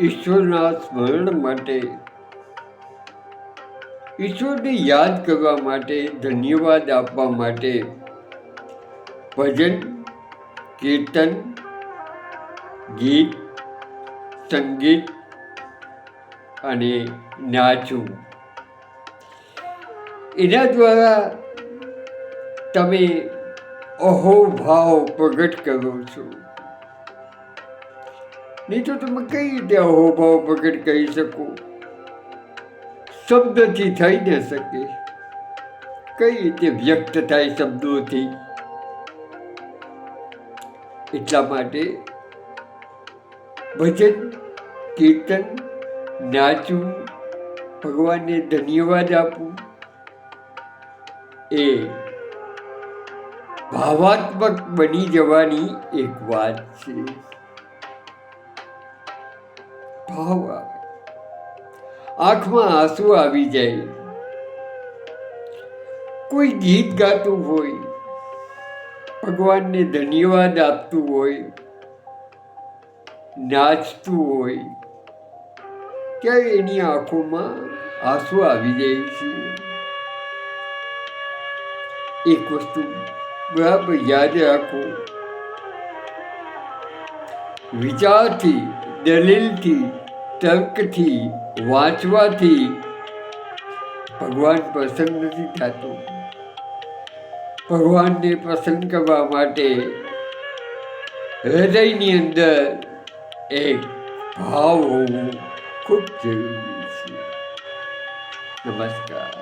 ઈશ્વરના સ્મરણ માટે, ઈશ્વરને યાદ કરવા માટે, ધન્યવાદ આપવા માટે ભજન, કીર્તન, ગીત, સંગીત અને નાચવું. એના દ્વારા તમે અહોભાવ પ્રગટ કરો છો. નહીં તો તમે કઈ રીતે અહોભાવ પ્રગટ કરી શકો? શબ્દથી થઈ ન શકે. કઈ રીતે વ્યક્ત થાય શબ્દોથી? એટલા માટે ભજન, કીર્તન, નાચવું, ભગવાનને ધન્યવાદ આપવું એ ભાવાત્મક બની જવાની એક વાત છે. ભાવ આવે. આંખમાં આંસુ આવી જાય. કોઈ ગીત ગાતું હોય, ભગવાનને ધન્યવાદ આપતું હોય, નાચતું હોય, ત્યારે એની આંખોમાં આંસુ આવી જાય છે. એક વસ્તુ બરાબર યાદ રાખો. વિચારથી દલીલથી, તર્કથી, વાંચવાથી ભગવાન પ્રસન્ન નથી થતો. ભગવાનને પ્રસન્ન કરવા માટે હૃદયની અંદર એક ભાવ હોવું ખૂબ જરૂરી છે. નમસ્કાર.